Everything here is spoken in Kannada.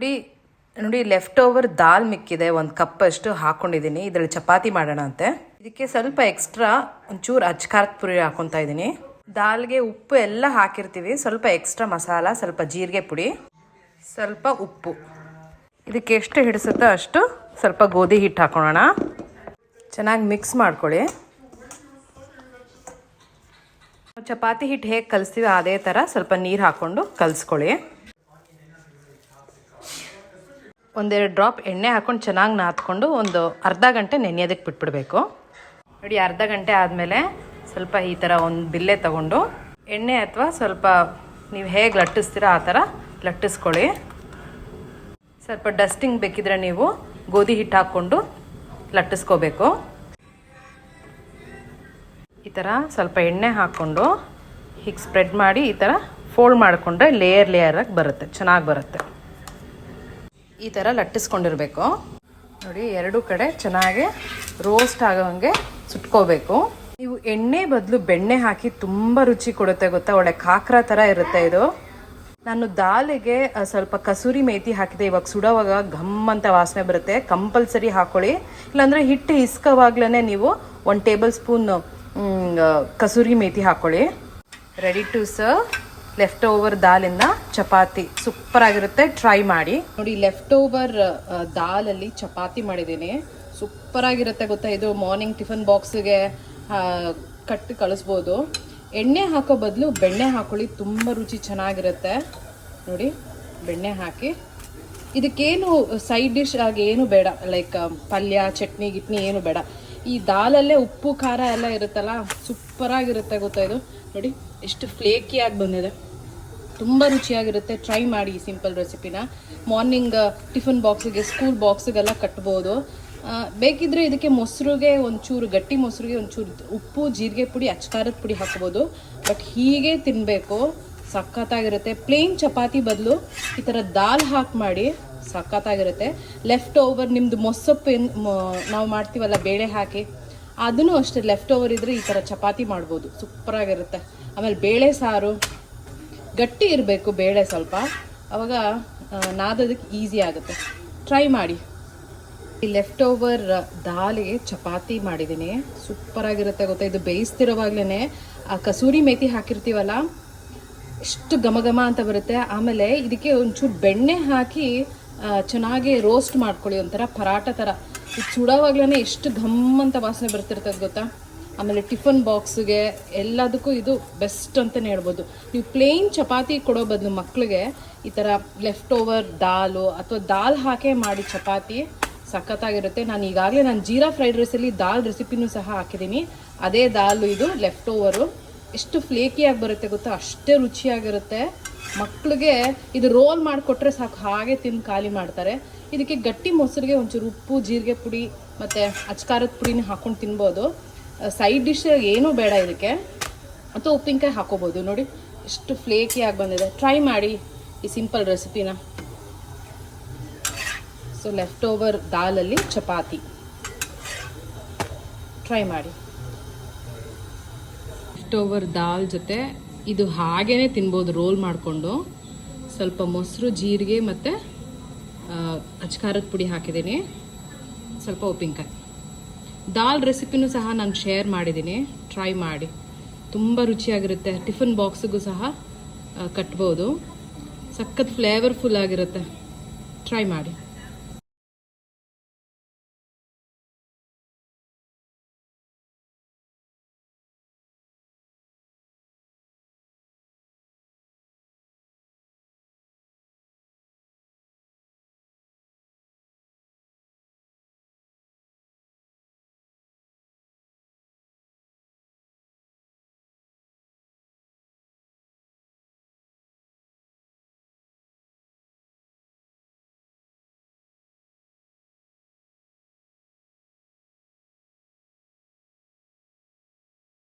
ನೋಡಿ ನೋಡಿ ಲೆಫ್ಟ್ ಓವರ್ ದಾಲ್ ಮಿಕ್ಕಿದೆ, ಒಂದು ಕಪ್ ಅಷ್ಟು ಹಾಕೊಂಡಿದ್ದೀನಿ ಇದರಲ್ಲಿ ಚಪಾತಿ ಮಾಡೋಣ ಅಂತೆ. ಇದಕ್ಕೆ ಸ್ವಲ್ಪ ಎಕ್ಸ್ಟ್ರಾ ಒಂಚೂರು ಅಚ್ಕಾರದ ಪುರಿ ಹಾಕೊತಾ ಇದ್ದೀನಿ ದಾಲ್ಗೆ ಉಪ್ಪು ಎಲ್ಲ ಹಾಕಿರ್ತೀವಿ. ಸ್ವಲ್ಪ ಎಕ್ಸ್ಟ್ರಾ ಮಸಾಲ, ಸ್ವಲ್ಪ ಜೀರಿಗೆ ಪುಡಿ, ಸ್ವಲ್ಪ ಉಪ್ಪು. ಇದಕ್ಕೆ ಎಷ್ಟು ಹಿಡಿಸುತ್ತೋ ಅಷ್ಟು ಸ್ವಲ್ಪ ಗೋಧಿ ಹಿಟ್ಟು ಹಾಕೊಳ್ಳೋಣ ಚೆನ್ನಾಗಿ ಮಿಕ್ಸ್ ಮಾಡ್ಕೊಳ್ಳಿ. ಚಪಾತಿ ಹಿಟ್ಟು ಹೇಗೆ ಕಲಿಸ್ತೀವಿ ಅದೇ ಥರ ಸ್ವಲ್ಪ ನೀರು ಹಾಕ್ಕೊಂಡು ಕಲಿಸ್ಕೊಳ್ಳಿ. ಒಂದೆರಡು ಡ್ರಾಪ್ ಎಣ್ಣೆ ಹಾಕ್ಕೊಂಡು ಚೆನ್ನಾಗಿ ನಾದ್ಕೊಂಡು ಒಂದು ಅರ್ಧ ಗಂಟೆ ನೆನೆಯೋದಕ್ಕೆ ಬಿಟ್ಬಿಡ್ಬೇಕು. ನೋಡಿ, ಅರ್ಧ ಗಂಟೆ ಆದಮೇಲೆ ಸ್ವಲ್ಪ ಈ ಥರ ಒಂದು ಬಿಲ್ಲೆ ತಗೊಂಡು ಎಣ್ಣೆ ಅಥವಾ ಸ್ವಲ್ಪ ನೀವು ಹೇಗೆ ಲಟ್ಟಿಸ್ತೀರಾ ಆ ಥರ ಲಟ್ಟಿಸ್ಕೊಳ್ಳಿ. ಸ್ವಲ್ಪ ಡಸ್ಟಿಂಗ್ ಬೇಕಿದ್ರೆ ನೀವು ಗೋಧಿ ಹಿಟ್ಟು ಹಾಕ್ಕೊಂಡು ಲಟ್ಟಿಸ್ಕೋಬೇಕು. ಈ ಥರ ಸ್ವಲ್ಪ ಎಣ್ಣೆ ಹಾಕ್ಕೊಂಡು ಹೀಗೆ ಸ್ಪ್ರೆಡ್ ಮಾಡಿ ಈ ಥರ ಫೋಲ್ಡ್ ಮಾಡಿಕೊಂಡ್ರೆ ಲೇಯರ್ ಲೇಯರಾಗಿ ಬರುತ್ತೆ, ಚೆನ್ನಾಗಿ ಬರುತ್ತೆ. ಈ ಥರ ಲಟ್ಟಿಸ್ಕೊಂಡಿರಬೇಕು. ನೋಡಿ, ಎರಡು ಕಡೆ ಚೆನ್ನಾಗಿ ರೋಸ್ಟ್ ಆಗೋಂಗೆ ಸುಟ್ಕೋಬೇಕು. ನೀವು ಎಣ್ಣೆ ಬದಲು ಬೆಣ್ಣೆ ಹಾಕಿ ತುಂಬ ರುಚಿ ಕೊಡುತ್ತೆ ಗೊತ್ತಾ? ಒಳ್ಳೆ ಕಾಕ್ರ ಥರ ಇರುತ್ತೆ ಇದು. ನಾನು ದಾಲಿಗೆ ಸ್ವಲ್ಪ ಕಸೂರಿ ಮೇತಿ ಹಾಕಿದೆ. ಇವಾಗ ಸುಡೋವಾಗ ಘಮ್ ಅಂತ ವಾಸನೆ ಬರುತ್ತೆ. ಕಂಪಲ್ಸರಿ ಹಾಕೊಳ್ಳಿ. ಇಲ್ಲಾಂದರೆ ಹಿಟ್ಟು ಇಸ್ಕವಾಗ್ಲೇ ನೀವು ಒಂದು ಟೇಬಲ್ ಸ್ಪೂನ್ ಕಸೂರಿ ಮೇತಿ ಹಾಕೊಳ್ಳಿ. Ready to serve left over ದಾಲಿಂದ chapati. Super ಆಗಿರುತ್ತೆ. ಟ್ರೈ ಮಾಡಿ. ನೋಡಿ ಲೆಫ್ಟ್ ಓವರ್ ದಾಲಲ್ಲಿ ಚಪಾತಿ ಮಾಡಿದ್ದೀನಿ. ಸೂಪರ್ ಆಗಿರುತ್ತೆ ಗೊತ್ತಾ? ಇದು ಮಾರ್ನಿಂಗ್ ಟಿಫನ್ ಬಾಕ್ಸ್ಗೆ ಕಟ್ಟಿ ಕಳಿಸ್ಬೋದು. ಎಣ್ಣೆ ಹಾಕೋ ಬದಲು ಬೆಣ್ಣೆ ಹಾಕೊಳ್ಳಿ. ತುಂಬ ರುಚಿ ಚೆನ್ನಾಗಿರುತ್ತೆ. ನೋಡಿ, ಬೆಣ್ಣೆ ಹಾಕಿ. ಇದಕ್ಕೇನು ಸೈಡ್ ಡಿಶ್ ಆಗಿ ಏನು ಬೇಡ. ಲೈಕ್ ಪಲ್ಯ, ಚಟ್ನಿ, ಗಿಟ್ನಿ ಏನು ಬೇಡ. ಈ ದಾಲಲ್ಲೇ ಉಪ್ಪು, ಖಾರ ಎಲ್ಲ ಇರುತ್ತಲ್ಲ, ಸೂಪರಾಗಿರುತ್ತೆ ಗೊತ್ತಾ ಇದು? ನೋಡಿ, ಎಷ್ಟು ಫ್ಲೇಕಿಯಾಗಿ ಬಂದಿದೆ. ತುಂಬ ರುಚಿಯಾಗಿರುತ್ತೆ. ಟ್ರೈ ಮಾಡಿ ಈ ಸಿಂಪಲ್ ರೆಸಿಪಿನ ಮಾರ್ನಿಂಗ್ ಟಿಫನ್ ಬಾಕ್ಸಿಗೆ ಸ್ಕೂಲ್ ಬಾಕ್ಸಿಗೆಲ್ಲ ಕಟ್ಬೋದು. ಬೇಕಿದ್ರೆ ಇದಕ್ಕೆ ಮೊಸರುಗೆ ಒಂಚೂರು, ಗಟ್ಟಿ ಮೊಸರಿಗೆ ಒಂಚೂರು ಉಪ್ಪು, ಜೀರಿಗೆ ಪುಡಿ, ಅಚ್ಕಾರದ ಪುಡಿ ಹಾಕ್ಬೋದು. ಬಟ್ ಹೀಗೆ ತಿನ್ನಬೇಕು ಸಖತ್ತಾಗಿರುತ್ತೆ. ಪ್ಲೇನ್ ಚಪಾತಿ ಬದಲು ಈ ಥರ ದಾಲ್ ಹಾಕಿ ಮಾಡಿ ಸಖತ್ತಾಗಿರುತ್ತೆ. ಲೆಫ್ಟ್ ಓವರ್ ನಿಮ್ಮದು ಮೊಸಪ್ಪು ಏನ್ ನಾವು ಮಾಡ್ತೀವಲ್ಲ ಬೇಳೆ ಹಾಕಿ ಅದನ್ನು ಅಷ್ಟೇ ಲೆಫ್ಟ್ ಓವರ್ ಇದ್ದರೆ ಈ ಥರ ಚಪಾತಿ ಮಾಡ್ಬೋದು. ಸೂಪರಾಗಿರುತ್ತೆ. ಆಮೇಲೆ ಬೇಳೆ ಸಾರು ಗಟ್ಟಿ ಇರಬೇಕು ಬೇಳೆ ಸ್ವಲ್ಪ. ಅವಾಗ ಆ, ನಾದೋದಕ್ಕೆ ಈಸಿ ಆಗುತ್ತೆ. ಟ್ರೈ ಮಾಡಿ. ಈ ಲೆಫ್ಟ್ ಓವರ್ ದಾಲಿಗೆ ಚಪಾತಿ ಮಾಡಿದ್ದೀನಿ. ಸೂಪರಾಗಿರುತ್ತೆ ಗೊತ್ತಾ? ಇದು ಬೇಯಿಸ್ತಿರೋವಾಗ್ಲೇ ಆ ಕಸೂರಿ ಮೇತಿ ಹಾಕಿರ್ತೀವಲ್ಲ ಎಷ್ಟು ಘಮ ಘಮ ಅಂತ ಬರುತ್ತೆ. ಆಮೇಲೆ ಇದಕ್ಕೆ ಒಂಚೂರು ಬೆಣ್ಣೆ ಹಾಕಿ ಚೆನ್ನಾಗಿ ರೋಸ್ಟ್ ಮಾಡ್ಕೊಳ್ಳಿ. ಒಂಥರ ಪರಾಟ ಥರ. ಇದು ಎಷ್ಟು ಘಮ್ ಅಂತ ವಾಸನೆ ಬರ್ತಿರ್ತದೆ ಗೊತ್ತಾ? ಆಮೇಲೆ ಟಿಫನ್ ಬಾಕ್ಸ್ಗೆ ಎಲ್ಲದಕ್ಕೂ ಇದು ಬೆಸ್ಟ್ ಅಂತಲೇ ಹೇಳ್ಬೋದು. ನೀವು ಪ್ಲೇನ್ ಚಪಾತಿ ಕೊಡೋ ಬದಲು ಮಕ್ಕಳಿಗೆ ಈ ಥರ ಲೆಫ್ಟ್ ಓವರ್ ದಾಲು ಅಥವಾ ದಾಲ್ ಹಾಕೇ ಮಾಡಿ ಚಪಾತಿ ಸಖತ್ತಾಗಿರುತ್ತೆ. ನಾನು ಈಗಾಗಲೇ ನಾನು ಜೀರಾ ಫ್ರೈಡ್ ರೈಸಲ್ಲಿ ದಾಲ್ ರೆಸಿಪಿನೂ ಸಹ ಹಾಕಿದ್ದೀನಿ. ಅದೇ ದಾಲು ಇದು ಲೆಫ್ಟ್ ಓವರು ಎಷ್ಟು ಫ್ಲೇಕಿಯಾಗಿ ಬರುತ್ತೆ ಗೊತ್ತಾ? ಅಷ್ಟೇ ರುಚಿಯಾಗಿರುತ್ತೆ. ಮಕ್ಕಳಿಗೆ ಇದು ರೋಲ್ ಮಾಡಿಕೊಟ್ರೆ ಸಾಕು. ಹಾಗೆ ತಿಂದು ಖಾಲಿ ಮಾಡ್ತಾರೆ. ಇದಕ್ಕೆ ಗಟ್ಟಿ ಮೊಸರಿಗೆ ಒಂಚೂರು ಉಪ್ಪು, ಜೀರಿಗೆ ಪುಡಿ ಮತ್ತು ಅಚ್ಕಾರದ ಪುಡಿನ ಹಾಕ್ಕೊಂಡು ತಿನ್ಬೋದು. ಸೈಡ್ ಡಿಶ್ ಏನೂ ಬೇಡ ಇದಕ್ಕೆ. ಅಥವಾ ಉಪ್ಪಿನಕಾಯಿ ಹಾಕೋಬೋದು. ನೋಡಿ, ಎಷ್ಟು ಫ್ಲೇಕಿಯಾಗಿ ಬಂದಿದೆ. ಟ್ರೈ ಮಾಡಿ ಈ ಸಿಂಪಲ್ ರೆಸಿಪಿನ ಸೊ ಲೆಫ್ಟ್ ಓವರ್ ದಾಲಲ್ಲಿ ಚಪಾತಿ. ಟ್ರೈ ಮಾಡಿ. ಲೆಫ್ಟ್ ಓವರ್ ದಾಲ್ ಜೊತೆ ಇದು ಹಾಗೇ ತಿನ್ಬೋದು ರೋಲ್ ಮಾಡಿಕೊಂಡು. ಸ್ವಲ್ಪ ಮೊಸರು, ಜೀರಿಗೆ ಮತ್ತು ಅಚ್ಕಾರದ ಪುಡಿ ಹಾಕಿದ್ದೀನಿ. ಸ್ವಲ್ಪ ಉಪ್ಪಿನಕಾಯಿ. ದಾಲ್ ರೆಸಿಪಿನೂ ಸಹ ನಾನು ಶೇರ್ ಮಾಡಿದ್ದೀನಿ. ಟ್ರೈ ಮಾಡಿ. ತುಂಬ ರುಚಿಯಾಗಿರುತ್ತೆ. ಟಿಫನ್ ಬಾಕ್ಸಿಗೂ ಸಹ ಕಟ್ಬೋದು. ಸಖತ್ ಫ್ಲೇವರ್ಫುಲ್ ಆಗಿರುತ್ತೆ. ಟ್ರೈ ಮಾಡಿ.